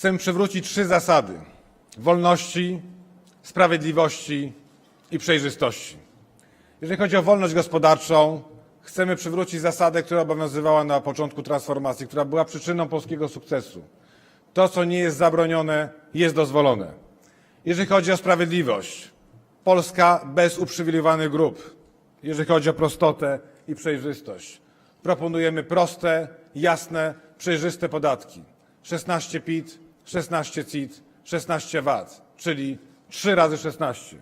Chcemy przywrócić trzy zasady: wolności, sprawiedliwości i przejrzystości. Jeżeli chodzi o wolność gospodarczą, chcemy przywrócić zasadę, która obowiązywała na początku transformacji, która była przyczyną polskiego sukcesu. To, co nie jest zabronione, jest dozwolone. Jeżeli chodzi o sprawiedliwość, Polska bez uprzywilejowanych grup. Jeżeli chodzi o prostotę i przejrzystość, proponujemy proste, jasne, przejrzyste podatki. 16 PIT, 16 CIT, 16 VAT, czyli 3 razy 16.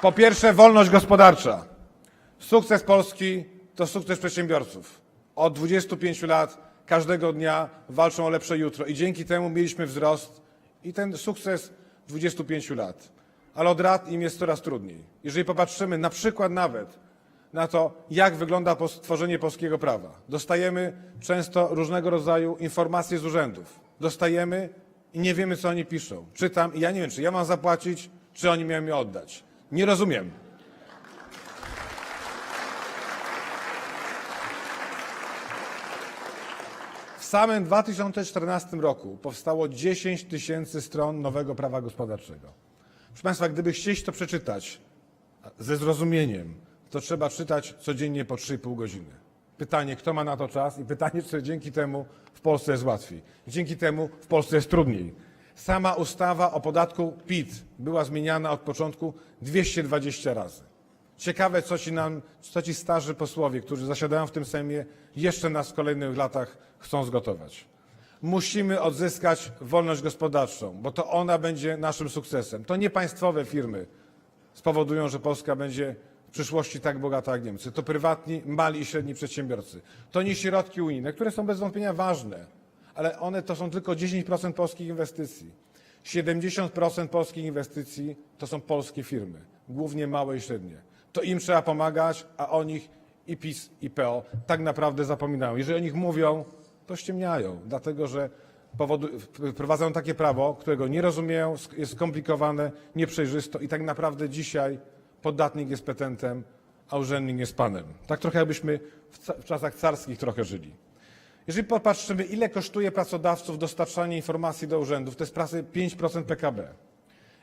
Po pierwsze, wolność gospodarcza. Sukces Polski to sukces przedsiębiorców. Od 25 lat każdego dnia walczą o lepsze jutro i dzięki temu mieliśmy wzrost i ten sukces 25 lat. Ale od lat im jest coraz trudniej. Jeżeli popatrzymy na przykład nawet na to, jak wygląda tworzenie polskiego prawa. Dostajemy często różnego rodzaju informacje z urzędów. Dostajemy i nie wiemy, co oni piszą. Czytam i ja nie wiem, czy ja mam zapłacić, czy oni mają mi oddać. Nie rozumiem. W samym 2014 roku powstało 10 tysięcy stron nowego prawa gospodarczego. Proszę Państwa, gdyby chcieć to przeczytać ze zrozumieniem, to trzeba czytać codziennie po 3,5 godziny. Pytanie, kto ma na to czas i pytanie, czy dzięki temu w Polsce jest łatwiej. Dzięki temu w Polsce jest trudniej. Sama ustawa o podatku PIT była zmieniana od początku 220 razy. Ciekawe, co ci, nam, co ci starzy posłowie, którzy zasiadają w tym Sejmie, jeszcze nas w kolejnych latach chcą zgotować. Musimy odzyskać wolność gospodarczą, bo to ona będzie naszym sukcesem. To nie państwowe firmy spowodują, że Polska będzie w przyszłości tak bogata jak Niemcy. To prywatni, mali i średni przedsiębiorcy. To nie środki unijne, które są bez wątpienia ważne, ale one to są tylko 10% polskich inwestycji. 70% polskich inwestycji to są polskie firmy, głównie małe i średnie. To im trzeba pomagać, a o nich i PiS, i PO tak naprawdę zapominają. Jeżeli o nich mówią, to ściemniają, dlatego że powodu, wprowadzają takie prawo, którego nie rozumieją, jest skomplikowane, nieprzejrzysto i tak naprawdę dzisiaj podatnik jest petentem, a urzędnik jest panem. Tak trochę jakbyśmy w, w czasach carskich trochę żyli. Jeżeli popatrzymy, ile kosztuje pracodawców dostarczanie informacji do urzędów, to jest prawie 5% PKB.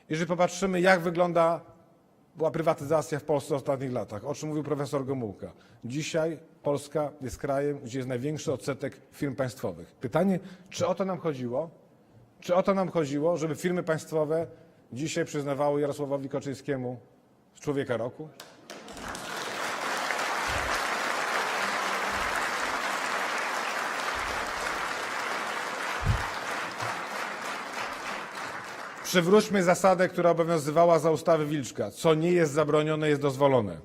Jeżeli popatrzymy, jak wygląda była prywatyzacja w Polsce w ostatnich latach, o czym mówił profesor Gomułka. Dzisiaj Polska jest krajem, gdzie jest największy odsetek firm państwowych. Pytanie, czy o to nam chodziło? Czy o to nam chodziło, żeby firmy państwowe dzisiaj przyznawały Jarosławowi Kaczyńskiemu człowieka roku? Przywróćmy zasadę, która obowiązywała za ustawy Wilczka. Co nie jest zabronione, jest dozwolone.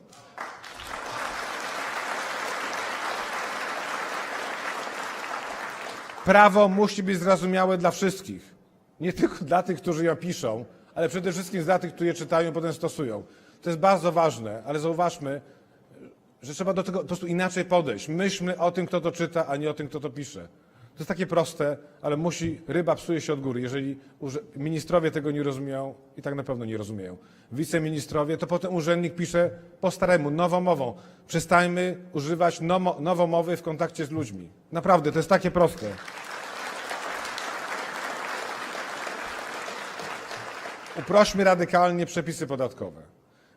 Prawo musi być zrozumiałe dla wszystkich. Nie tylko dla tych, którzy je piszą, ale przede wszystkim dla tych, którzy je czytają i potem stosują. To jest bardzo ważne, ale zauważmy, że trzeba do tego po prostu inaczej podejść. Myślmy o tym, kto to czyta, a nie o tym, kto to pisze. To jest takie proste, ale musi, ryba psuje się od góry. Jeżeli ministrowie tego nie rozumieją i tak na pewno nie rozumieją, wiceministrowie, to potem urzędnik pisze po staremu, nowomową. Przestańmy używać nomo, nowomowy w kontakcie z ludźmi. Naprawdę, to jest takie proste. Uprośmy radykalnie przepisy podatkowe.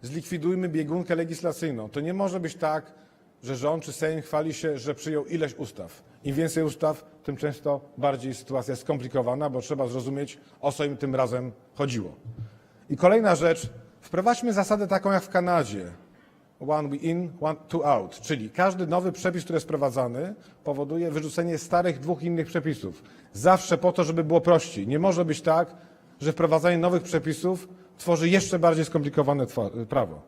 Zlikwidujmy biegunkę legislacyjną. To nie może być tak, że rząd czy Sejm chwali się, że przyjął ileś ustaw. Im więcej ustaw, tym często bardziej sytuacja jest skomplikowana, bo trzeba zrozumieć, o co im tym razem chodziło. I kolejna rzecz, wprowadźmy zasadę taką jak w Kanadzie. One in, one two out. Czyli każdy nowy przepis, który jest wprowadzany, powoduje wyrzucenie starych dwóch innych przepisów. Zawsze po to, żeby było prościej. Nie może być tak, że wprowadzanie nowych przepisów tworzy jeszcze bardziej skomplikowane prawo.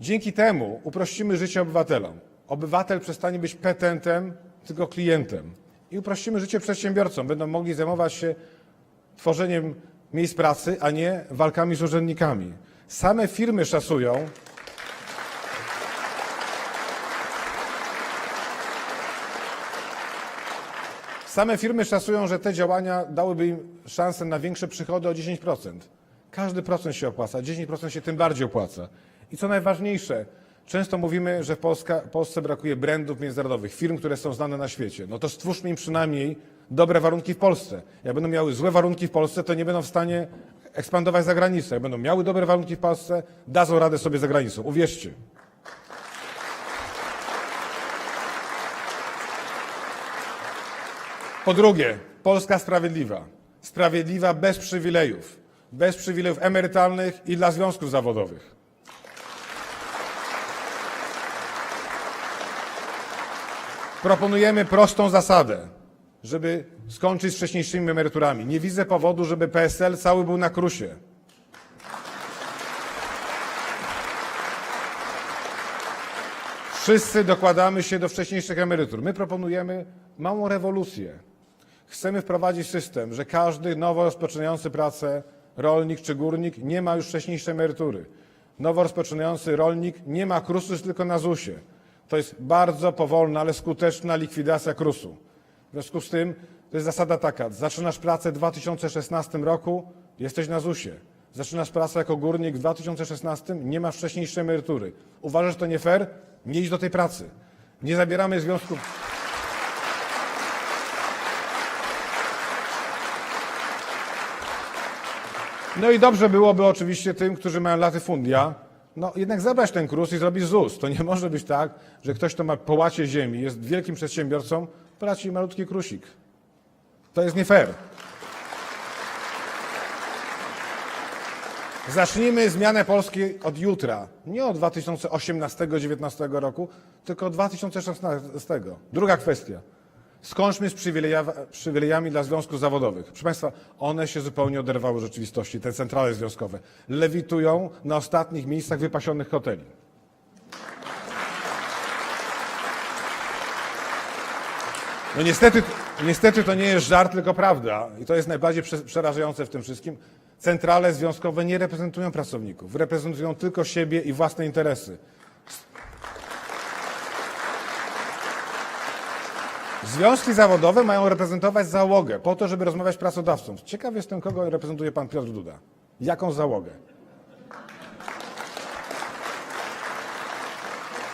Dzięki temu uprościmy życie obywatelom. Obywatel przestanie być petentem, tylko klientem. I uprościmy życie przedsiębiorcom. Będą mogli zajmować się tworzeniem miejsc pracy, a nie walkami z urzędnikami. Same firmy szacują, Same firmy szacują, że te działania dałyby im szansę na większe przychody o 10%. Każdy procent się opłaca, 10% się tym bardziej opłaca. I co najważniejsze, często mówimy, że Polska, Polsce brakuje brandów międzynarodowych, firm, które są znane na świecie. No to stwórzmy im przynajmniej dobre warunki w Polsce. Jak będą miały złe warunki w Polsce, to nie będą w stanie ekspandować za granicę. Jak będą miały dobre warunki w Polsce, dadzą radę sobie za granicą. Uwierzcie. Po drugie, Polska sprawiedliwa. Sprawiedliwa bez przywilejów. Bez przywilejów emerytalnych i dla związków zawodowych. Proponujemy prostą zasadę, żeby skończyć z wcześniejszymi emeryturami. Nie widzę powodu, żeby PSL cały był na krusie. Wszyscy dokładamy się do wcześniejszych emerytur. My proponujemy małą rewolucję. Chcemy wprowadzić system, że każdy nowo rozpoczynający pracę rolnik czy górnik nie ma już wcześniejszej emerytury. Nowo rozpoczynający rolnik nie ma krusu tylko na ZUS-ie. To jest bardzo powolna, ale skuteczna likwidacja krusu. W związku z tym to jest zasada taka, zaczynasz pracę w 2016 roku, jesteś na ZUS-ie. Zaczynasz pracę jako górnik w 2016, nie masz wcześniejszej emerytury. Uważasz, że to nie fair? Nie idź do tej pracy. Nie zabieramy związków. No i dobrze byłoby oczywiście tym, którzy mają latyfundia, no jednak zabrać ten krus i zrobić ZUS. To nie może być tak, że ktoś, kto ma połacie ziemi, jest wielkim przedsiębiorcą, płaci malutki krusik. To jest nie fair. Zacznijmy zmianę Polski od jutra. Nie od 2018-2019 roku, tylko od 2016. Druga kwestia. Skończmy z przywileja- przywilejami dla związków zawodowych. Proszę Państwa, one się zupełnie oderwały od rzeczywistości, te centrale związkowe. Lewitują na ostatnich miejscach wypasionych hoteli. No niestety, niestety to nie jest żart, tylko prawda. I to jest najbardziej prze- przerażające w tym wszystkim. Centrale związkowe nie reprezentują pracowników, reprezentują tylko siebie i własne interesy. Związki zawodowe mają reprezentować załogę po to, żeby rozmawiać z pracodawcą. Ciekaw jestem, kogo reprezentuje pan Piotr Duda. Jaką załogę?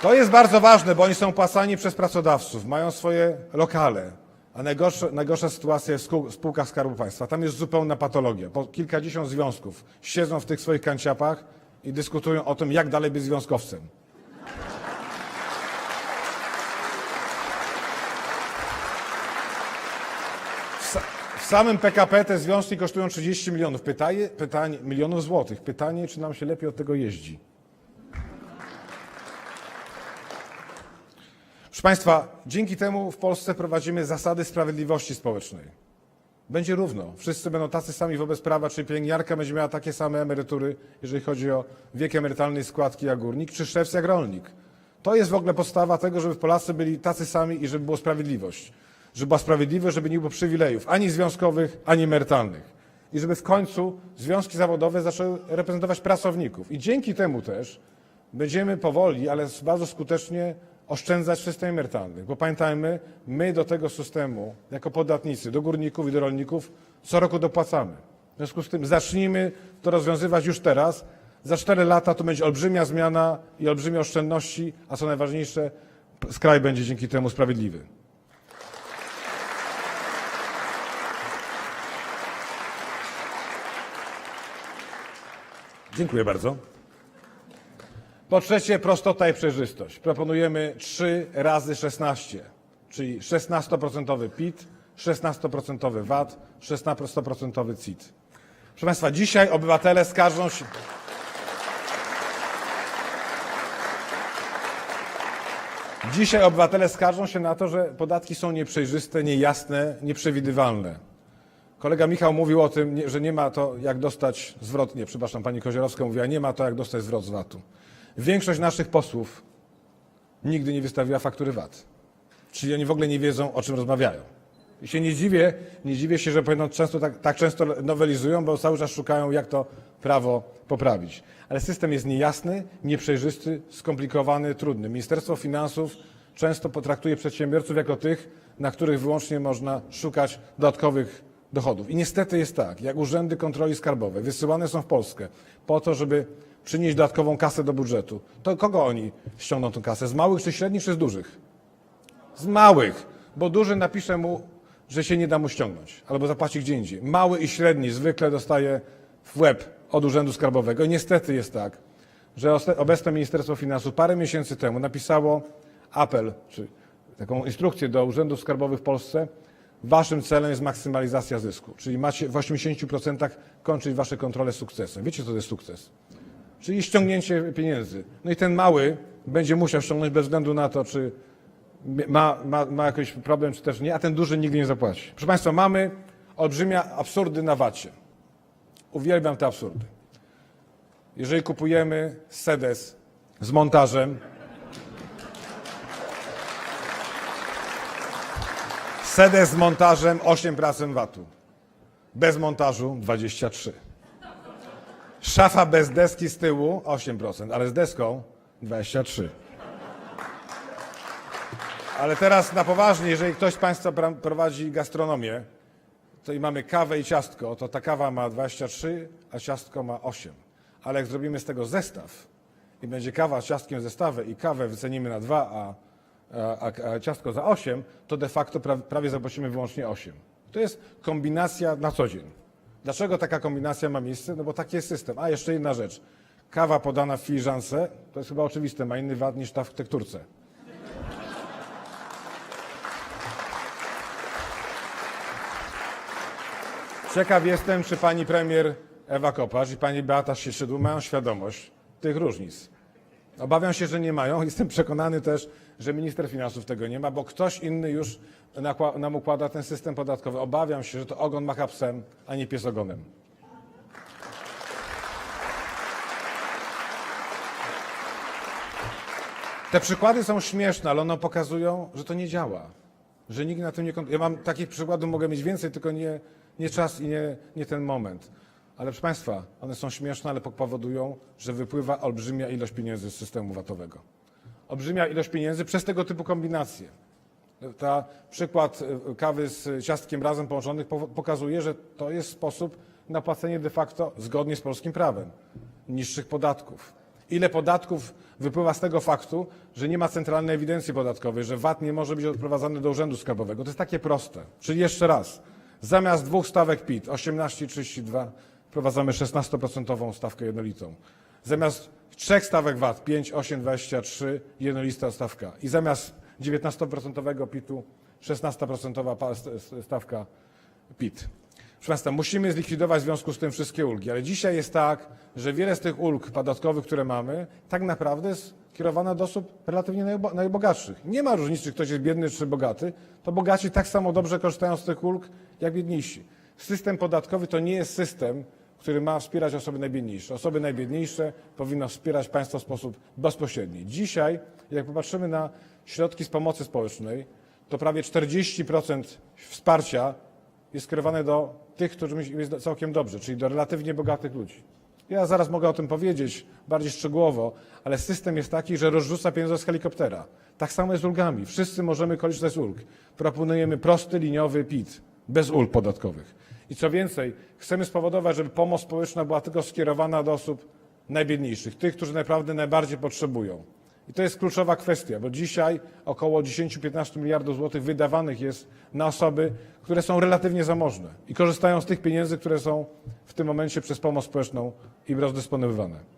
To jest bardzo ważne, bo oni są płacani przez pracodawców, mają swoje lokale. A najgorsza, najgorsza sytuacja jest w spółkach Skarbu Państwa. Tam jest zupełna patologia. Po kilkadziesiąt związków siedzą w tych swoich kanciapach i dyskutują o tym, jak dalej być związkowcem. W sa- W samym PKP te związki kosztują 30 milionów. Pytanie, pytanie, milionów złotych. Pytanie, czy nam się lepiej od tego jeździ. Proszę Państwa, dzięki temu w Polsce prowadzimy zasady sprawiedliwości społecznej. Będzie równo. Wszyscy będą tacy sami wobec prawa, czy pielęgniarka będzie miała takie same emerytury, jeżeli chodzi o wiek emerytalny i składki jak górnik, czy szewc jak rolnik. To jest w ogóle podstawa tego, żeby Polacy byli tacy sami i żeby była sprawiedliwość. Żeby była sprawiedliwość, żeby nie było przywilejów ani związkowych, ani emerytalnych. I żeby w końcu związki zawodowe zaczęły reprezentować pracowników. I dzięki temu też będziemy powoli, ale bardzo skutecznie oszczędzać w systemie. Bo pamiętajmy, my do tego systemu, jako podatnicy, do górników i do rolników, co roku dopłacamy. W związku z tym zacznijmy to rozwiązywać już teraz. Za cztery lata to będzie olbrzymia zmiana i olbrzymie oszczędności, a co najważniejsze, p- kraj będzie dzięki temu sprawiedliwy. Dziękuję bardzo. Po trzecie, prostota i przejrzystość. Proponujemy 3 razy 16, czyli 16% PIT, 16% VAT, 16% CIT. Proszę Państwa, dzisiaj obywatele skarżą się. Dzisiaj obywatele skarżą się na to, że podatki są nieprzejrzyste, niejasne, nieprzewidywalne. Kolega Michał mówił o tym, że nie ma to jak dostać zwrot, nie, przepraszam, pani Koziorowska mówiła, nie ma to jak dostać zwrot z VAT-u. Większość naszych posłów nigdy nie wystawiła faktury VAT. Czyli oni w ogóle nie wiedzą, o czym rozmawiają. I się nie dziwię, nie dziwię się, że często tak, tak często nowelizują, bo cały czas szukają, jak to prawo poprawić. Ale system jest niejasny, nieprzejrzysty, skomplikowany, trudny. Ministerstwo Finansów często potraktuje przedsiębiorców jako tych, na których wyłącznie można szukać dodatkowych dochodów. I niestety jest tak, jak urzędy kontroli skarbowej wysyłane są w Polskę po to, żeby przynieść dodatkową kasę do budżetu, to kogo oni ściągną tę kasę? Z małych czy średnich, czy z dużych? Z małych, bo duży napisze mu, że się nie da mu ściągnąć, albo zapłaci gdzie indziej. Mały i średni zwykle dostaje w łeb od Urzędu Skarbowego. I niestety jest tak, że obecne Ministerstwo Finansów parę miesięcy temu napisało apel, czy taką instrukcję do urzędów skarbowych w Polsce. Waszym celem jest maksymalizacja zysku, czyli macie w 80% kończyć wasze kontrole sukcesem. Wiecie, co to jest sukces? Czyli ściągnięcie pieniędzy. No i ten mały będzie musiał ściągnąć bez względu na to, czy ma, ma, ma jakiś problem, czy też nie, a ten duży nigdy nie zapłaci. Proszę Państwa, mamy olbrzymie absurdy na wacie. Uwielbiam te absurdy. Jeżeli kupujemy sedes z montażem, sedes z montażem 8% VAT-u, bez montażu 23%. Szafa bez deski z tyłu 8%, ale z deską 23%. Ale teraz na poważnie, jeżeli ktoś z Państwa prowadzi gastronomię, to i mamy kawę i ciastko, to ta kawa ma 23, a ciastko ma 8. Ale jak zrobimy z tego zestaw i będzie kawa z ciastkiem zestawę i kawę wycenimy na 2, a, a, ciastko za 8, to de facto pra, prawie zapłacimy wyłącznie 8. To jest kombinacja na co dzień. Dlaczego taka kombinacja ma miejsce? No bo taki jest system. A jeszcze jedna rzecz. Kawa podana w filiżance, to jest chyba oczywiste, ma inny wad niż ta w tekturce. Ciekaw jestem, czy pani premier Ewa Kopacz i pani Beata Szydło mają świadomość tych różnic. Obawiam się, że nie mają. Jestem przekonany też, że minister finansów tego nie ma, bo ktoś inny już nam układa ten system podatkowy. Obawiam się, że to ogon macha psem, a nie pies ogonem. Te przykłady są śmieszne, ale one pokazują, że to nie działa. Że nikt na tym nie Ja mam takich przykładów, mogę mieć więcej, tylko nie, nie czas i nie, nie ten moment. Ale proszę Państwa, one są śmieszne, ale powodują, że wypływa olbrzymia ilość pieniędzy z systemu VAT-owego. Olbrzymia ilość pieniędzy przez tego typu kombinacje. Ta przykład y, kawy z ciastkiem razem połączonych pokazuje, że to jest sposób na płacenie de facto zgodnie z polskim prawem niższych podatków. Ile podatków wypływa z tego faktu, że nie ma centralnej ewidencji podatkowej, że VAT nie może być odprowadzany do Urzędu Skarbowego? To jest takie proste. Czyli jeszcze raz, zamiast dwóch stawek PIT 18,32 wprowadzamy 16% stawkę jednolitą. Zamiast trzech stawek VAT 5, 8, 23 jednolita stawka. I zamiast 19% PIT-u 16% pa- st- st- stawka PIT. Proszę Państwa, musimy zlikwidować w związku z tym wszystkie ulgi, ale dzisiaj jest tak, że wiele z tych ulg podatkowych, które mamy, tak naprawdę jest kierowana do osób relatywnie najbo- najbogatszych. Nie ma różnicy, czy ktoś jest biedny czy bogaty, to bogaci tak samo dobrze korzystają z tych ulg, jak biedniejsi. System podatkowy to nie jest system, który ma wspierać osoby najbiedniejsze. Osoby najbiedniejsze powinno wspierać państwo w sposób bezpośredni. Dzisiaj, jak popatrzymy na środki z pomocy społecznej, to prawie 40% wsparcia jest skierowane do tych, którym jest całkiem dobrze, czyli do relatywnie bogatych ludzi. Ja zaraz mogę o tym powiedzieć bardziej szczegółowo, ale system jest taki, że rozrzuca pieniądze z helikoptera. Tak samo jest z ulgami. Wszyscy możemy korzystać z ulg. Proponujemy prosty, liniowy PIT, bez ulg podatkowych. I co więcej, chcemy spowodować, żeby pomoc społeczna była tylko skierowana do osób najbiedniejszych, tych, którzy naprawdę najbardziej potrzebują. I to jest kluczowa kwestia, bo dzisiaj około 10-15 miliardów złotych wydawanych jest na osoby, które są relatywnie zamożne i korzystają z tych pieniędzy, które są w tym momencie przez pomoc społeczną im rozdysponowywane.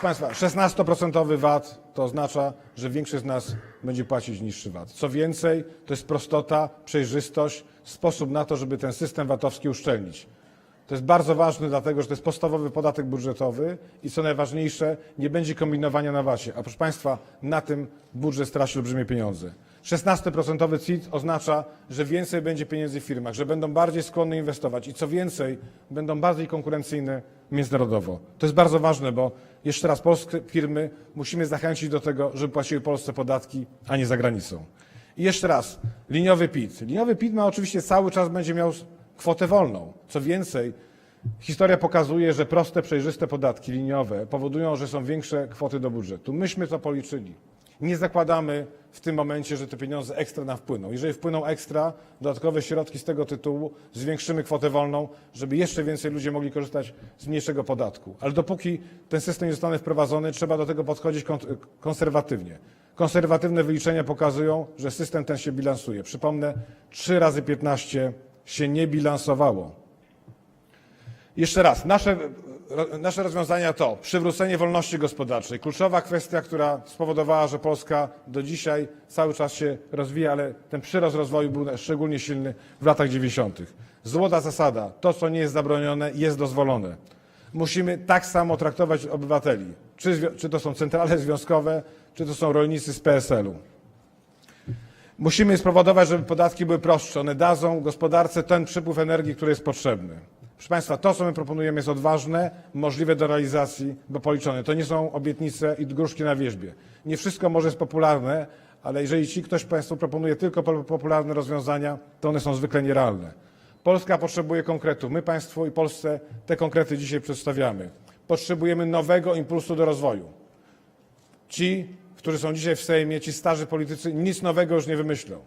Proszę Państwa, 16% VAT to oznacza, że większość z nas będzie płacić niższy VAT. Co więcej, to jest prostota, przejrzystość, sposób na to, żeby ten system VAT-owski uszczelnić. To jest bardzo ważne, dlatego że to jest podstawowy podatek budżetowy i co najważniejsze, nie będzie kombinowania na VAT-ie. A proszę Państwa, na tym budżet straci olbrzymie pieniądze. 16% CIT oznacza, że więcej będzie pieniędzy w firmach, że będą bardziej skłonne inwestować i co więcej, będą bardziej konkurencyjne międzynarodowo. To jest bardzo ważne, bo jeszcze raz polskie firmy musimy zachęcić do tego, żeby płaciły Polsce podatki, a nie za granicą. I jeszcze raz, liniowy PIT. Liniowy PIT ma oczywiście cały czas będzie miał kwotę wolną. Co więcej, historia pokazuje, że proste, przejrzyste podatki liniowe powodują, że są większe kwoty do budżetu. Myśmy to policzyli. Nie zakładamy w tym momencie, że te pieniądze ekstra nam wpłyną. Jeżeli wpłyną ekstra, dodatkowe środki z tego tytułu, zwiększymy kwotę wolną, żeby jeszcze więcej ludzi mogli korzystać z mniejszego podatku. Ale dopóki ten system nie zostanie wprowadzony, trzeba do tego podchodzić kon- konserwatywnie. Konserwatywne wyliczenia pokazują, że system ten się bilansuje. Przypomnę, 3 razy 15 się nie bilansowało. Jeszcze raz, nasze, nasze rozwiązania to przywrócenie wolności gospodarczej. Kluczowa kwestia, która spowodowała, że Polska do dzisiaj cały czas się rozwija, ale ten przyrost rozwoju był szczególnie silny w latach 90. Złota zasada, to co nie jest zabronione jest dozwolone. Musimy tak samo traktować obywateli, czy, czy to są centrale związkowe, czy to są rolnicy z PSL-u. Musimy spowodować, żeby podatki były prostsze. One dadzą gospodarce ten przypływ energii, który jest potrzebny. Proszę Państwa, to, co my proponujemy, jest odważne, możliwe do realizacji, bo policzone. To nie są obietnice i gruszki na wierzbie. Nie wszystko może jest popularne, ale jeżeli ci ktoś Państwu proponuje tylko po- popularne rozwiązania, to one są zwykle nierealne. Polska potrzebuje konkretów. My Państwu i Polsce te konkrety dzisiaj przedstawiamy. Potrzebujemy nowego impulsu do rozwoju. Ci, którzy są dzisiaj w Sejmie, ci starzy politycy, nic nowego już nie wymyślą.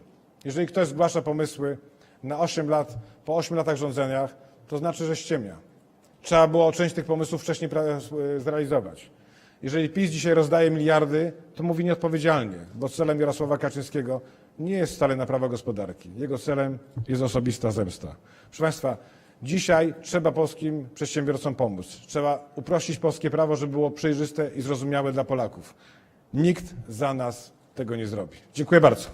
Jeżeli ktoś zgłasza pomysły na 8 lat, po 8 latach rządzenia, to znaczy, że ściemnia. Trzeba było część tych pomysłów wcześniej pra- zrealizować. Jeżeli PiS dzisiaj rozdaje miliardy, to mówi nieodpowiedzialnie, bo celem Jarosława Kaczyńskiego nie jest wcale naprawa gospodarki. Jego celem jest osobista zemsta. Proszę Państwa, dzisiaj trzeba polskim przedsiębiorcom pomóc. Trzeba uprościć polskie prawo, żeby było przejrzyste i zrozumiałe dla Polaków. Nikt za nas tego nie zrobi. Dziękuję bardzo.